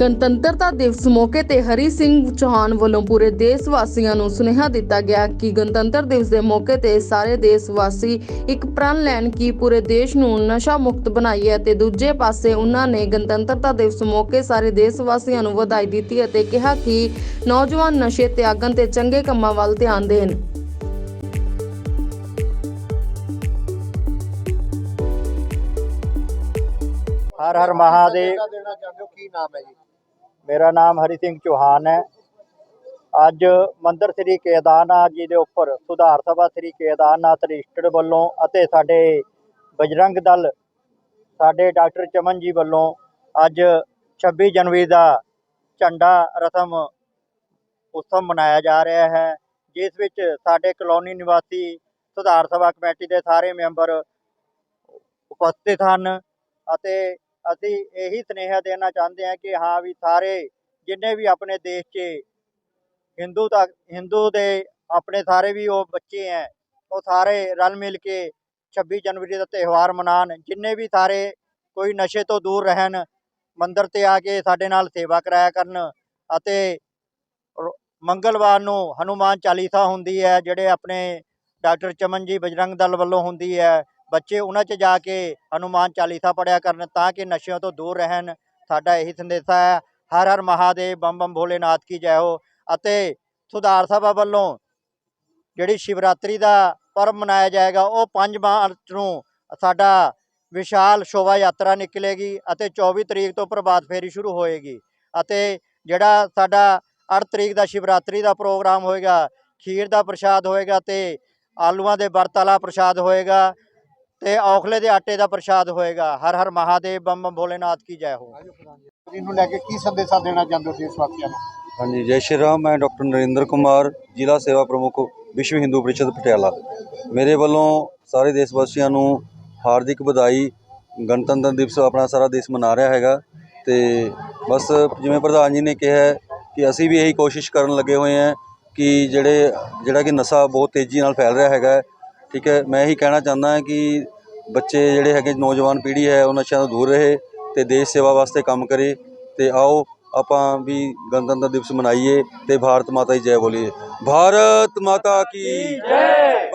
ਗਣਤੰਤਰਤਾ ਦਿਵਸ ਮੌਕੇ ਤੇ ਹਰੀ ਸਿੰਘ ਚੌਹਾਨ ਵੱਲੋਂ ਪੂਰੇ ਦੇਸ਼ ਵਾਸੀਆਂ ਨੂੰ ਸੁਨੇਹਾ ਦਿੱਤਾ ਗਿਆ ਕਿ ਗਣਤੰਤਰ ਦਿਵਸ ਦੇ ਮੌਕੇ ਤੇ ਸਾਰੇ ਦੇਸ਼ ਵਾਸੀ ਇੱਕ ਪ੍ਰਣ ਲੈਣ ਕਿ ਪੂਰੇ ਦੇਸ਼ ਨੂੰ ਨਸ਼ਾ ਮੁਕਤ ਬਣਾਈਏ ਤੇ ਦੂਜੇ ਪਾਸੇ ਉਹਨਾਂ ਨੇ ਗਣਤੰਤਰਤਾ ਦਿਵਸ ਮੌਕੇ ਸਾਰੇ ਦੇਸ਼ ਵਾਸੀਆਂ ਨੂੰ ਵਧਾਈ ਦਿੱਤੀ ਅਤੇ ਕਿਹਾ ਕਿ ਨੌਜਵਾਨ ਨਸ਼ੇ, ਤਿਆਗਣ ਤੇ ਚੰਗੇ ਕੰਮਾਂ ਵੱਲ ਧਿਆਨ ਦੇਣ। ਹਰ ਹਰ ਮਹਾਦੇਵ। ਦੇਣਾ ਚਾਹੁੰਦੇ ਹੋ? ਕੀ ਨਾਮ ਹੈ ਜੀ? ਮੇਰਾ ਨਾਮ ਹਰੀ ਸਿੰਘ ਚੌਹਾਨ ਹੈ। ਅੱਜ ਮੰਦਰ ਸ੍ਰੀ ਕੇਦਾਰਨਾਥ ਜੀ ਦੇ ਉੱਪਰ ਸੁਧਾਰ ਸਭਾ ਸ੍ਰੀ ਕੇਦਾਰਨਾਥ ਰਜਿਸਟਰਡ ਵੱਲੋਂ ਅਤੇ ਸਾਡੇ ਬਜਰੰਗ ਦਲ ਸਾਡੇ ਡਾਕਟਰ ਚਮਨ ਜੀ ਵੱਲੋਂ ਅੱਜ 26 ਜਨਵਰੀ ਦਾ ਝੰਡਾ ਰਸਮ ਉਤਸਵ ਮਨਾਇਆ ਜਾ ਰਿਹਾ ਹੈ ਜਿਸ ਵਿੱਚ ਸਾਡੇ ਕਲੋਨੀ ਨਿਵਾਸੀ ਸੁਧਾਰ ਸਭਾ ਕਮੇਟੀ ਦੇ ਸਾਰੇ ਮੈਂਬਰ ਉਪਸਥਿਤ ਹਨ ਅਤੇ ਅਸੀਂ ਇਹੀ ਸੁਨੇਹਾ ਦੇਣਾ ਚਾਹੁੰਦੇ ਹਾਂ ਕਿ ਹਾਂ ਵੀ ਸਾਰੇ ਜਿੰਨੇ ਵੀ ਆਪਣੇ ਦੇਸ਼ 'ਚ ਹਿੰਦੂ ਤੱਕ ਹਿੰਦੂ ਦੇ ਆਪਣੇ ਸਾਰੇ ਵੀ ਉਹ ਬੱਚੇ ਹੈ, ਉਹ ਸਾਰੇ ਰਲ ਮਿਲ ਕੇ 26 ਜਨਵਰੀ ਦਾ ਤਿਉਹਾਰ ਮਨਾਉਣ, ਜਿੰਨੇ ਵੀ ਸਾਰੇ ਕੋਈ ਨਸ਼ੇ ਤੋਂ ਦੂਰ ਰਹਿਣ, ਮੰਦਰ ਤੇ ਆ ਕੇ ਸਾਡੇ ਨਾਲ ਸੇਵਾ ਕਰਾਇਆ ਕਰਨ ਅਤੇ ਮੰਗਲਵਾਰ ਨੂੰ ਹਨੂਮਾਨ ਚਾਲੀਸਾ ਹੁੰਦੀ ਹੈ, ਜਿਹੜੇ ਆਪਣੇ ਡਾਕਟਰ ਚਮਨ ਜੀ ਬਜਰੰਗ ਦਲ ਵੱਲੋਂ ਹੁੰਦੀ ਹੈ ਬੱਚੇ ਉਹਨਾਂ 'ਚ ਜਾ ਕੇ ਹਨੂਮਾਨ ਚਾਲੀਸਾ ਪੜਿਆ ਕਰਨ ਤਾਂ ਕਿ ਨਸ਼ਿਆਂ ਤੋਂ ਦੂਰ ਰਹਿਣ, ਸਾਡਾ ਇਹੀ ਸੰਦੇਸ਼ਾ ਹੈ। ਹਰ ਹਰ ਮਹਾਦੇਵ ਬੰਮ ਬੰਮ ਭੋਲੇਨਾਥ ਕੀ ਜੈ ਹੋ। ਅਤੇ ਸੁਧਾਰ ਸਭਾ ਵੱਲੋਂ ਜਿਹੜੀ ਸ਼ਿਵਰਾਤਰੀ ਦਾ ਪਰਬ ਮਨਾਇਆ ਜਾਏਗਾ, ਉਹ 5 ਮਾਰਚ ਨੂੰ ਸਾਡਾ ਵਿਸ਼ਾਲ ਸ਼ੋਭਾ ਯਾਤਰਾ ਨਿਕਲੇਗੀ ਅਤੇ 24 ਤਰੀਕ ਤੋਂ ਪ੍ਰਭਾਤ ਫੇਰੀ ਸ਼ੁਰੂ ਹੋਏਗੀ। ਅਤੇ ਜਿਹੜਾ ਸਾਡਾ 8 ਤਰੀਕ ਦਾ ਸ਼ਿਵਰਾਤਰੀ ਦਾ ਪ੍ਰੋਗਰਾਮ ਹੋਏਗਾ, ਖੀਰ ਦਾ ਪ੍ਰਸ਼ਾਦ ਹੋਏਗਾ ਤੇ ਆਲੂਆਂ ਦੇ ਵਰਤ ਵਾਲਾ ਪ੍ਰਸ਼ਾਦ ਹੋਏਗਾ ਤੇ ਔਖਲੇ ਦੇ ਆਟੇ ਦਾ ਪ੍ਰਸ਼ਾਦ ਹੋਏਗਾ। ਹਰ ਹਰ ਮਹਾਦੇਵ ਬੰਮ ਬੰਮ ਭੋਲੇਨਾਥ ਕੀ ਜੈ ਹੋ। ਇਹਨੂੰ ਲੈ ਕੇ ਕੀ ਸੰਦੇਸ਼ਾ ਦੇਣਾ ਚਾਹੁੰਦੇ ਹੋ ਦੇਸ਼ ਵਾਸੀਆਂ ਨੂੰ? ਹਾਂਜੀ ਜੈ ਸ਼੍ਰੀ ਰਾਮ ਮੈਂ ਡਾਕਟਰ ਨਰਿੰਦਰ ਕੁਮਾਰ ਜ਼ਿਲ੍ਹਾ ਸੇਵਾ ਪ੍ਰਮੁੱਖ ਵਿਸ਼ਵ ਹਿੰਦੂ ਪਰਿਸ਼ਦ ਪਟਿਆਲਾ। ਮੇਰੇ ਵੱਲੋਂ ਸਾਰੇ ਦੇਸ਼ ਵਾਸੀਆਂ ਨੂੰ ਹਾਰਦਿਕ ਵਧਾਈ ਗਣਤੰਤਰ ਦਿਵਸ ਆਪਣਾ ਸਾਰਾ ਦੇਸ਼ ਮਨਾ ਰਿਹਾ ਹੈਗਾ। ਤੇ ਬਸ ਜਿਵੇਂ ਪ੍ਰਧਾਨ ਜੀ ਨੇ ਕਿਹਾ ਕਿ ਅਸੀਂ ਵੀ ਇਹੀ ਕੋਸ਼ਿਸ਼ ਕਰਨ ਲੱਗੇ ਹੋਏ ਹਾਂ ਕਿ ਜਿਹੜੇ ਜਿਹੜਾ ਕਿ ਨਸ਼ਾ ਬਹੁਤ ਤੇਜ਼ੀ ਨਾਲ ਫੈਲ ਰਿਹਾ ਹੈਗਾ ਠੀਕ ਹੈ ਮੈਂ ਇਹੀ ਕਹਿਣਾ ਚਾਹੁੰਦਾ ਹਾਂ ਕਿ ਬੱਚੇ ਜਿਹੜੇ ਹੈਗੇ ਨੌਜਵਾਨ ਪੀੜ੍ਹੀ ਹੈ ਉਹ ਨਸ਼ਿਆਂ ਤੋਂ ਦੂਰ ਰਹੇ ਤੇ ਦੇਸ਼ ਸੇਵਾ ਵਾਸਤੇ ਕੰਮ ਕਰੇ ਤੇ ਆਓ ਆਪਾਂ ਵੀ ਗਣਤੰਤਰ ਦਿਵਸ ਮਨਾਈਏ ਤੇ ਭਾਰਤ ਮਾਤਾ ਦੀ ਜੈ ਬੋਲੀਏ। ਭਾਰਤ ਮਾਤਾ ਕੀ ਜੈ!